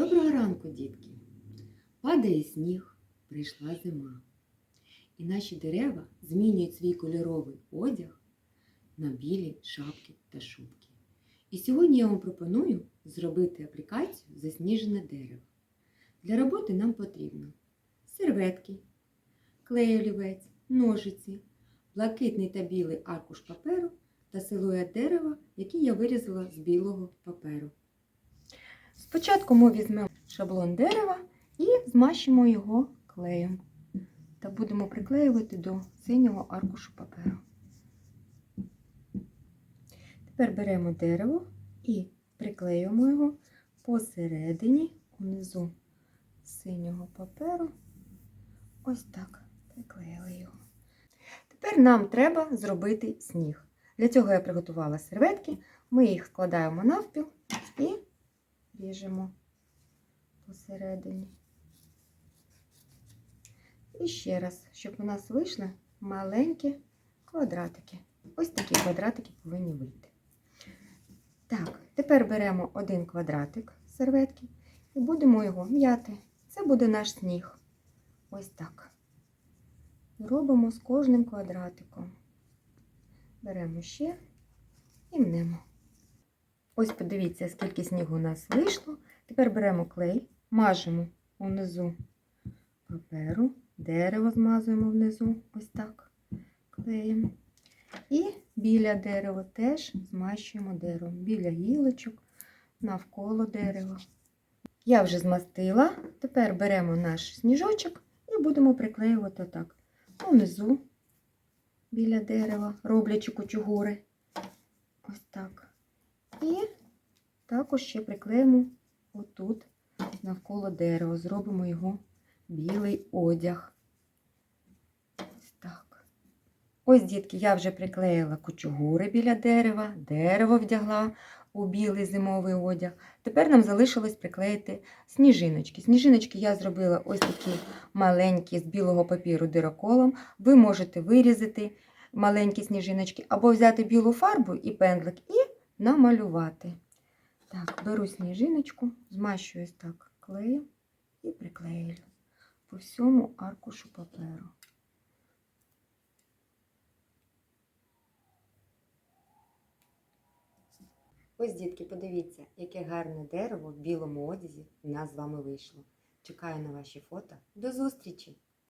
Доброго ранку, дітки! Падає сніг, прийшла зима. І наші дерева змінюють свій кольоровий одяг на білі шапки та шубки. І сьогодні я вам пропоную зробити аплікацію засніжене дерево. Для роботи нам потрібно серветки, клей олівець, ножиці, блакитний та білий аркуш паперу та силует дерева, який я вирізала з білого паперу. Спочатку ми візьмемо шаблон дерева і змащимо його клеєм та будемо приклеювати до синього аркушу паперу. Тепер беремо дерево і приклеюємо його посередині, унизу синього паперу. Ось так приклеїли його. Тепер нам треба зробити сніг. Для цього я приготувала серветки. Ми їх складаємо навпіл і ріжемо посередині. І ще раз, щоб у нас вийшли маленькі квадратики. Ось такі квадратики повинні вийти. Так, тепер беремо один квадратик серветки і будемо його м'яти. Це буде наш сніг. Ось так. Робимо з кожним квадратиком. Беремо ще і мнемо. Ось подивіться, скільки снігу у нас вийшло. Тепер беремо клей, мажемо унизу паперу, дерево змазуємо внизу, ось так клеїмо. І біля дерева теж змащуємо дерево, біля гілочок, навколо дерева. Я вже змастила. Тепер беремо наш сніжочок і будемо приклеювати отак. Унизу біля дерева, роблячи кучугури. Ось так. І також ще приклеїмо отут навколо дерева, зробимо його білий одяг. Так. Ось, дітки, я вже приклеїла кучугури біля дерева, дерево вдягла у білий зимовий одяг. Тепер нам залишилось приклеїти сніжиночки. Сніжиночки я зробила ось такі маленькі з білого папіру дироколом. Ви можете вирізати маленькі сніжиночки або взяти білу фарбу і пендлик і намалювати. Так, беру сніжиночку, змащую ось так клеєм і приклею по всьому аркушу паперу. Ось, дітки, подивіться, яке гарне дерево в білому одязі в нас з вами вийшло. Чекаю на ваші фото. До зустрічі!